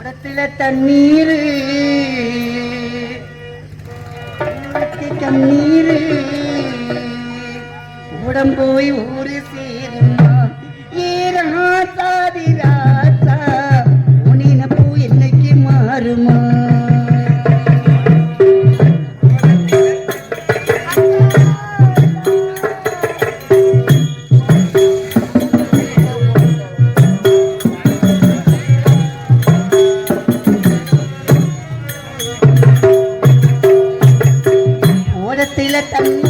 குடத்துல தண்ணீர். கண்ணீர் உடம்போய் ஊரு சேரும். ஓடத்தில தண்ணீர்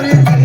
Thank you.